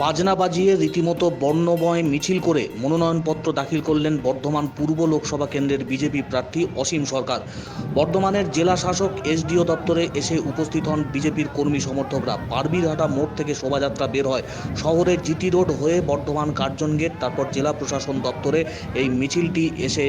বাজনা বাজিয়ে রীতিমতো বর্ণময় মিছিল করে মনোনয়নপত্র দাখিল করলেন বর্ধমান পূর্ব লোকসভা কেন্দ্রের বিজেপি প্রার্থী অসীম সরকার। বর্ধমানের জেলা শাসক এসডিও দপ্তরে এসে উপস্থিত হন বিজেপির কর্মী সমর্থকরা। পারবিরহাটা মোড় থেকে শোভাযাত্রা বের হয়। শহরের জিটি রোড হয়ে বর্ধমান কার্জন গেট, তারপর জেলা প্রশাসন দপ্তরে এই মিছিলটি এসে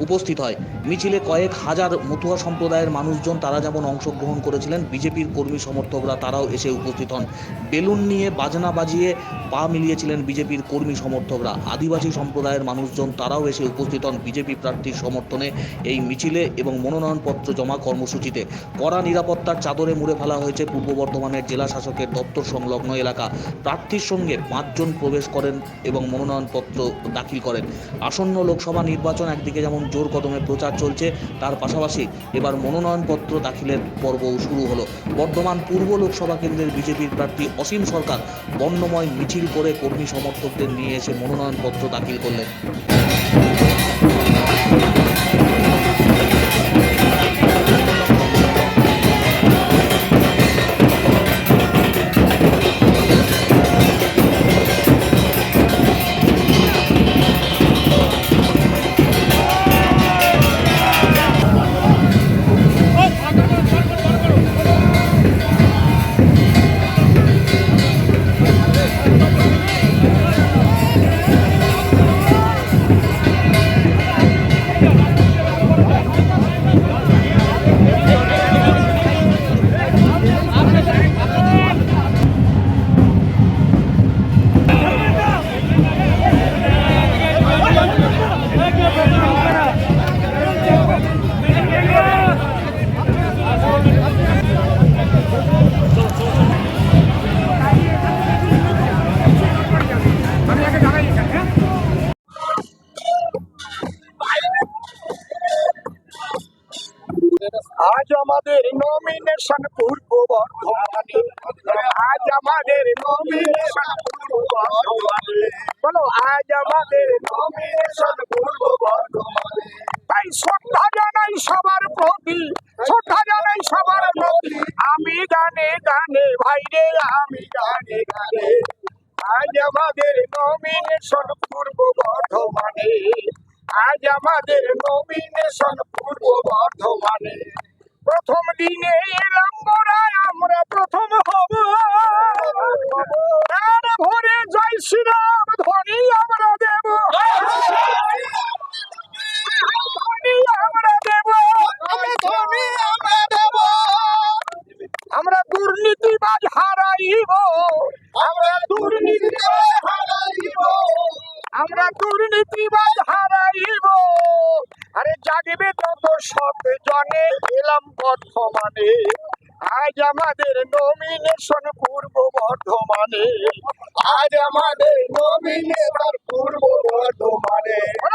উপস্থিত হয়। মিছিলে কয়েক হাজার মতুয়া সম্প্রদায়ের মানুষজন তারা যেমন অংশগ্রহণ করেছিলেন, বিজেপির কর্মী সমর্থকরা তারাও এসে উপস্থিত হন। বেলুন নিয়ে বাজনা বাজিয়ে পা মিলিয়েছিলেন বিজেপির কর্মী সমর্থকরা। আদিবাসী সম্প্রদায়ের মানুষজন তারাও এসে উপস্থিত হন বিজেপি প্রার্থীর সমর্থনে এই মিছিলে এবং মনোনয়নপত্র জমা কর্মসূচিতে। কড়া নিরাপত্তার চাদরে মুড়ে ফেলা হয়েছে পূর্ব বর্ধমানের জেলা শাসকের দপ্তর সংলগ্ন এলাকা। প্রার্থীর সঙ্গে পাঁচজন প্রবেশ করেন এবং মনোনয়নপত্র দাখিল করেন। আসন্ন লোকসভা নির্বাচন একদিকে যেমন জোর কদমে প্রচার চলছে। তার পাশাপাশি এবার মনোনয়নপত্র দাখিলের পর্বও শুরু হলো। বর্ধমান পূর্ব লোকসভা কেন্দ্রের বিজেপির প্রার্থী অসীম সরকার বর্ণময় মিছিল করে কর্মী সমর্থকদের নিয়ে এসে মনোনয়নপত্র দাখিল করলেন। আজ আমাদের নমিনেশন পূর্ব আজ আমাদের নমিনেশন পূর্ব বলো, আজ আমাদের নমিনেশন পূর্ব তাই শ্রদ্ধা জানাই সবার প্রতি, শ্রদ্ধা জানাই সবার প্রতি। আমি গানে গানে ভাইরে আমি গানে গানে। আজ আমাদের নমিনেশন পূর্ব বর্ধমানে। আজ আমাদের নমিনেশন পূর্ব বর্ধমানে প্রথম দিনে এলাম মোরা আমরা প্রথম হব। প্রাণ ভরে জয় শ্রীরাম ধ্বনি আমরা দেব। আমরা দুর্নীতিবাজ হারাইব। আমরা দুর্নীতিবাজ হারাইব। আমরা দুর্নীতিবাজ হারাইব। আরে জাগবে সব জনে এলাম বর্ধমানে। আজ আমাদের নমিনেশন পূর্ব বর্ধমানে। আজ আমাদের নমিনেশন পূর্ব বর্ধমানে।